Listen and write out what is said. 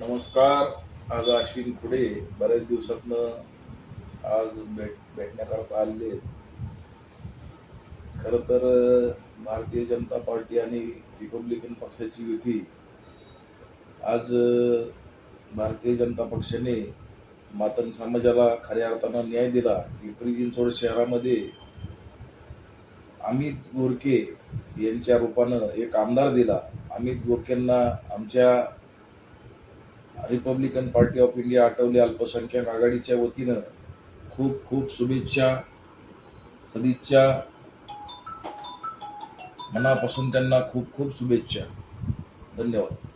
नमस्कार. आज पाठीशी पुढे बऱ्याच दिवसातनं आज भेट भेटण्याकरता आले खर खरं तर भारतीय जनता पार्टी आणि रिपब्लिकन पक्षाची युती आज भारतीय जनता पक्षाने मातंग समाजाला खऱ्या अर्थानं न्याय दिला. पिंपरी चिंचवड शहरामध्ये अमित गोरके यांच्या रूपानं एक आमदार दिला. अमित गोरकेंना आमच्या Republican party of India Athawale अल्पसंख्याक आघाडीच्या वतीनं खूप खूप शुभेच्छा सदिच्छा. मनापासून त्यांना खूप खूप शुभेच्छा. धन्यवाद.